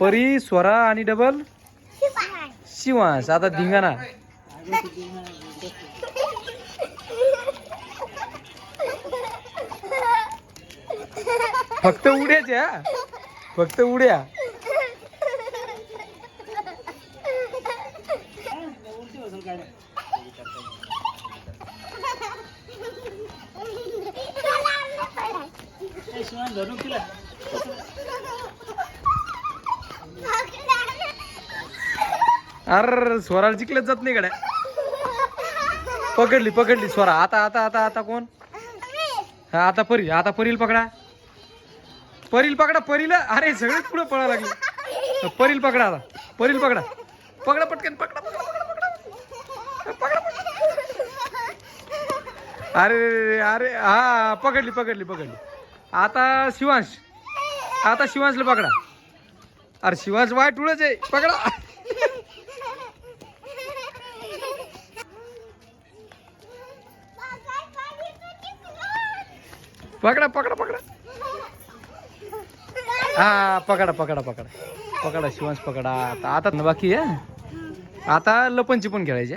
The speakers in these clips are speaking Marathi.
परी स्वरा आणि डबल शिवांश. आता धिंगाणा. फक्त उड्याच्या फक्त उड्या. अर स्वराला जिंकलंच जात नाही गड्या. पकडली पकडली स्वरा. आता आता आता आता कोण? हा आता परी आता परील पकडा. परील पकडा परीला. अरे सगळेच पुढे पळा लागले. परील पकडा आता. परील पकडा. पकडा पटकन पकडा अरे अरे हा पकडली पकडली पकडली. आता शिवांश. आता शिवांशला पकडा. अरे शिवांश वाय टुळच आहे. पकडा. पकडा पकडा पकडा. हा पकडा पकडा पकडा. पकडा शिवांश पकडा. आता आता बाकी आहे. आता लपंची पण खेळायची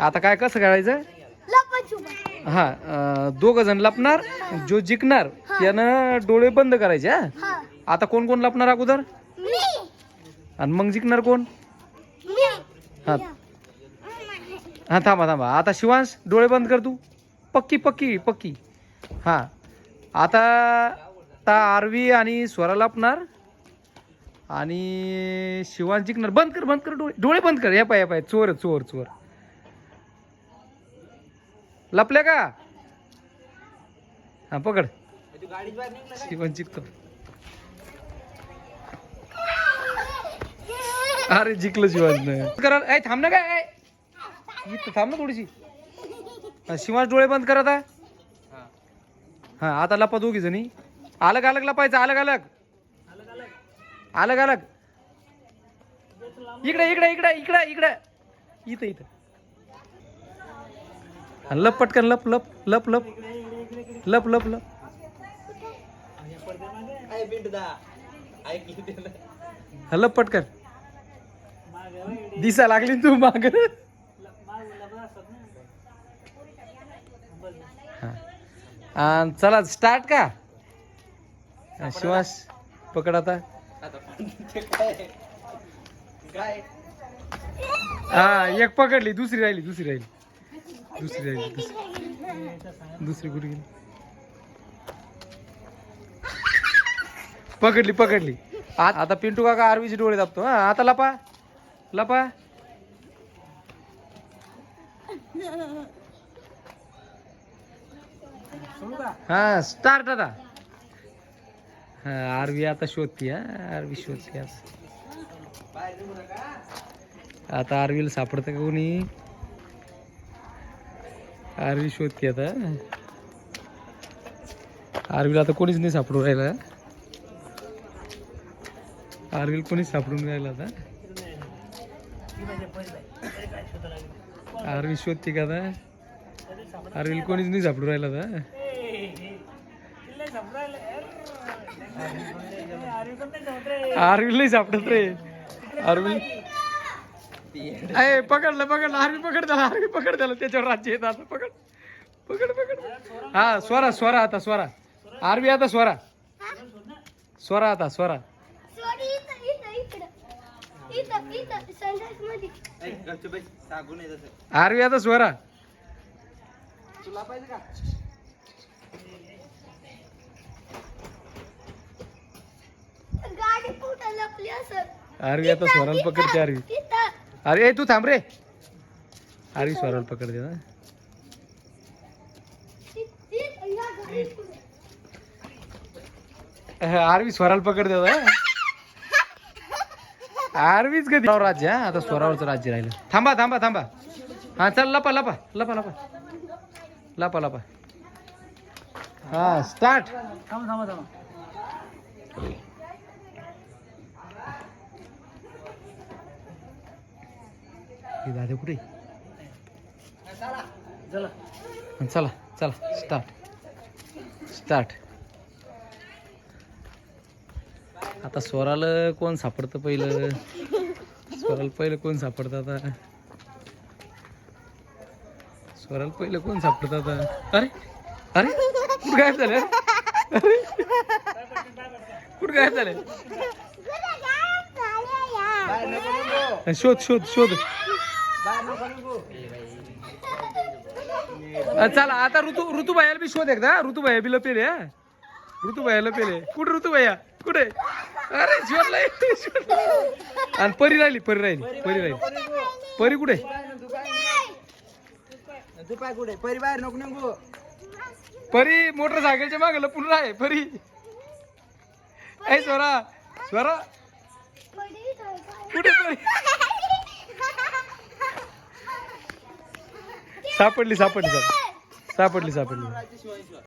आता काय कसं खेळायचं? हा दोघ जण लपणार जो जिंकणार त्यानं डोळे बंद करायचे हा? आता कोण कोण लपणार अगोदर? आणि मग जिंकणार कोण? हा. हा थांबा थांबा. आता शिवांश डोळे बंद कर तू. पक्की पक्की पक्की. हा. आता आता आरवी आणि स्वरा लापणार आणि शिवांश जिंकणार. बंद कर बंद कर डोळे डोळे बंद कर. या पाय या पाय चोर चोर चोर. लपल्या का? हा पकड. शिवान जिंकतो. अरे जिंकलं शिवांश करा ऐ थांब ना काय थांब ना थोडीशी. हा, शिवांश डोळे बंद कर आता. हा आता लपा दोघी जणी. अलग अलग लपायचं अलग अलग. अलग अलग. इकडे इकडे इकडे इकडे इकडे. इथं इथं. लप पटकन लप लप लप लप. लप लप लप. लप पटकन. दिसा लागली तू माग. हा. चला स्टार्ट का? शिवास पकड आता. हा एक पकडली दुसरी राहिली दुसरी राहिली. दुसरी राहिली दुसरी. दुसरी कुठे गेली? पकडली पकडली. आता पिंटू काका आरवीचे डोळे दाबतो. हा आता लपा. लपा. हा स्टार्ट आता हा आरवी आता शोधती हा आरवी शोधते आज. आता आरवीला सापडतं का कोणी? आरवी शोधते आता. आरवीला आता कोणीच नाही सापडून राहिला. आरवीला कोणीच सापडून राहिला आता. आरवी शोधते का आता? आरवीला कोणीच नाही सापडून राहिला आता. आरवी नाही सापडत रे. आरवी. अय पकडलं पकडलं आरवी पकड त्याला आरवी पकड त्याला. त्याच्यावर राज्य येत आता. पकड. पकड पकड. हा स्वरा स्वरा आता स्वरा. आरवी आता स्वरा. स्वरा आता स्वरा. आरवी आता स्वरा. गाडी कुठं लपली असं आरवी आता स्वराला पकडते आरवी अरे. ए, तू थांब रे. आरवी स्वराला पकडते ना. आरवी स्वराला पकडते आरवीच कधी? राज्य हा. आता स्वरावरचं राज्य राहिलं. थांबा थांबा थांबा. हा चल लपा लपा लपा लपा. लपा लपा. हा स्टार्ट थांबा थांबा थांबा. दादा कुठे चला. चला चला. स्टार्ट स्टार्ट आता स्वराला कोण सापडतं पहिलं? स्वराला पहिलं कोण सापडतं आता? स्वराला पहिलं कोण सापडतं आता? अरे अरे कुठं गायब झालं? अरे कुठं गायब झालं? शोध शोध शोध. चला आता ऋतू ऋतुबाईला बी शोध एकदा ऋतुबाई बी लपेले हा. ऋतुबाई लपेले. कुठे ऋतुबाया कुठे? अरे शोधलाय. आणि परी राहिली परी राहिली परी राहिली. परी कुठे? कुठे? परी बाहेर नको नको. परी मोटरसायकलच्या मागे लपून राह परी. ऐ स्वरा स्वरा. कुठे परी? सापडली सापडली सापडली. सापडली. सापडली